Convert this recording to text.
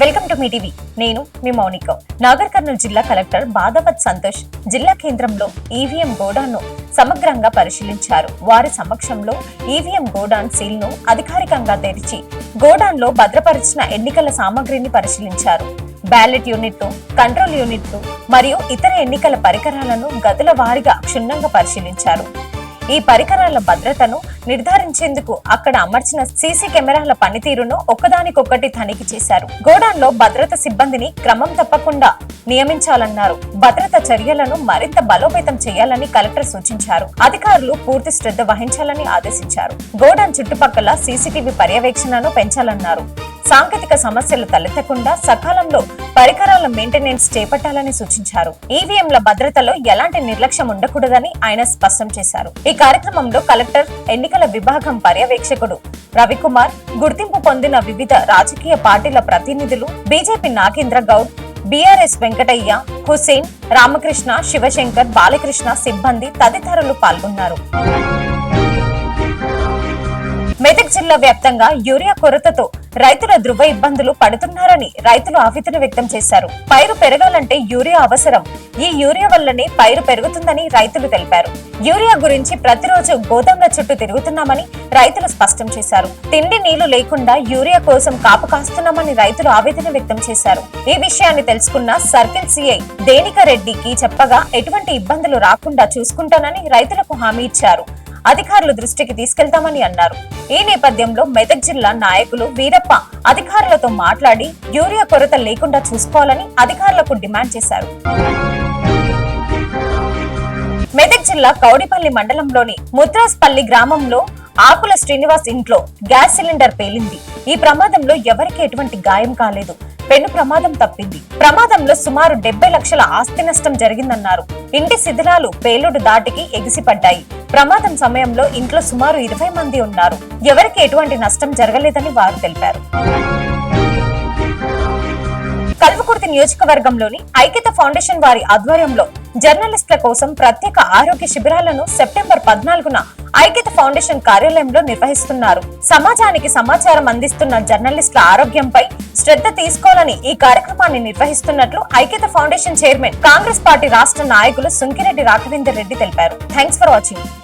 Welcome to me TV. నేను మీ మౌనిక. నాగర్ కర్నూలు జిల్లా collector Badavath Santosh జిల్లా కేంద్రంలో ఈవీఎం గోడాన్ను సమగ్రంగా పరిశీలించారు. వారి సమక్షంలో ఈవీఎం గోడాన్ సీల్ను అధికారికంగా తెరిచి గోడాన్లో భద్రపరిచిన ఎన్నికల సామగ్రిని పరిశీలించారు. బ్యాలెట్ యూనిట్లు కంట్రోల్ యూనిట్లు మరియు ఇతర ఎన్నికల పరికరాలను గదుల వారీగా క్షుణ్ణంగా పరిశీలించారు. ఈ పరికరాల భద్రతను నిర్ధారించేందుకు అక్కడ అమర్చిన సీసీ కెమెరాల పనితీరును ఒకదానికొకటి తనిఖీ చేశారు. గోడాన్లో భద్రత సిబ్బందిని క్రమం తప్పకుండా నియమించాలన్నారు. భద్రత చర్యలను మరింత బలోపేతం చేయాలని కలెక్టర్ సూచించారు. అధికారులు పూర్తి శ్రద్ధ వహించాలని ఆదేశించారు. గోడాన్ చుట్టుపక్కల సీసీటీవీ పర్యవేక్షణను పెంచాలన్నారు. సాంకేతిక సమస్యలు తలెత్తకుండా సకాలంలో పరికరాల మెయింటెనెన్స్ చేపట్టాలని సూచించారు. ఈవీఎంల భద్రతలో ఎలాంటి నిర్లక్ష్యం ఉండకూడదని ఆయన స్పష్టం చేశారు. ఈ కార్యక్రమంలో కలెక్టర్ ఎన్నికల విభాగం పర్యవేక్షకుడు రవికుమార్ గుర్తింపు పొందిన వివిధ రాజకీయ పార్టీల ప్రతినిధులు బీజేపీ నాగేంద్ర గౌడ్ బీఆర్ఎస్ వెంకటయ్య హుసేన్ రామకృష్ణ శివశంకర్ బాలకృష్ణ సిబ్బంది తదితరులు పాల్గొన్నారు. మెదక్ జిల్లా వ్యాప్తంగా యూరియా కొరతతో రైతుల ధృవ ఇబ్బందులు పడుతున్నారని రైతులు ఆవేదన వ్యక్తం చేశారు. పైరు పెరగాలంటే యూరియా అవసరం. ఈ యూరియా వల్లనే పైరు పెరుగుతుందని రైతులు తెలిపారు. యూరియా గురించి ప్రతిరోజు గోదాముల చుట్టూ తిరుగుతున్నామని రైతులు స్పష్టం చేశారు. తిండి నీళ్ళు లేకుండా యూరియా కోసం కాపు కాస్తున్నామని రైతులు ఆవేదన వ్యక్తం చేశారు. ఈ విషయాన్ని తెలుసుకున్న సర్కిల్ సిఐ దేనిక రెడ్డికి చెప్పగా ఎటువంటి ఇబ్బందులు రాకుండా చూసుకుంటానని రైతులకు హామీ ఇచ్చారు. అధికారుల దృష్టికి తీసుకెళ్తామని అన్నారు. ఈ నేపథ్యంలో మెదక్ జిల్లా నాయకులు వీరప్ప అధికారులతో మాట్లాడి యూరియా కొరత లేకుండా చూసుకోవాలని అధికారులకు డిమాండ్ చేశారు. మెదక్ జిల్లా కౌడిపల్లి మండలంలోని ముద్రాస్పల్లి గ్రామంలో ఆకుల శ్రీనివాస్ ఇంట్లో గ్యాస్ సిలిండర్ పేలింది. ఈ ప్రమాదంలో ఎవరికీ ఎటువంటి గాయం కాలేదు. పెను ప్రమాదం తప్పింది. ప్రమాదంలో సుమారు డెబ్బై లక్షల ఆస్తి నష్టం జరిగిందన్నారు. ఇంటి శిథిలాలు పేలుడు దాటికి ఎగిసిపడ్డాయి. ప్రమాదం సమయంలో ఇంట్లో సుమారు ఇరవై మంది ఉన్నారు. ఎవరికి ఎటువంటి నష్టం జరగలేదని వారు తెలిపారు. కల్వకుర్తి నియోజకవర్గంలోని ఐక్యత ఫౌండేషన్ వారి ఆధ్వర్యంలో జర్నలిస్టుల కోసం ప్రత్యేక ఆరోగ్య శిబిరాలను సెప్టెంబర్ పద్నాలుగున ఐక్యత ఫౌండేషన్ కార్యాలయంలో నిర్వహిస్తున్నారు. సమాజానికి సమాచారం అందిస్తున్న జర్నలిస్టుల ఆరోగ్యంపై శ్రద్ధ తీసుకోవాలని ఈ కార్యక్రమాన్ని నిర్వహిస్తున్నట్లు ఐక్యత ఫౌండేషన్ చైర్మన్ కాంగ్రెస్ పార్టీ రాష్ట్ర నాయకులు సుంకిరెడ్డి రాఘవేందర్ రెడ్డి తెలిపారు. Thanks for watching.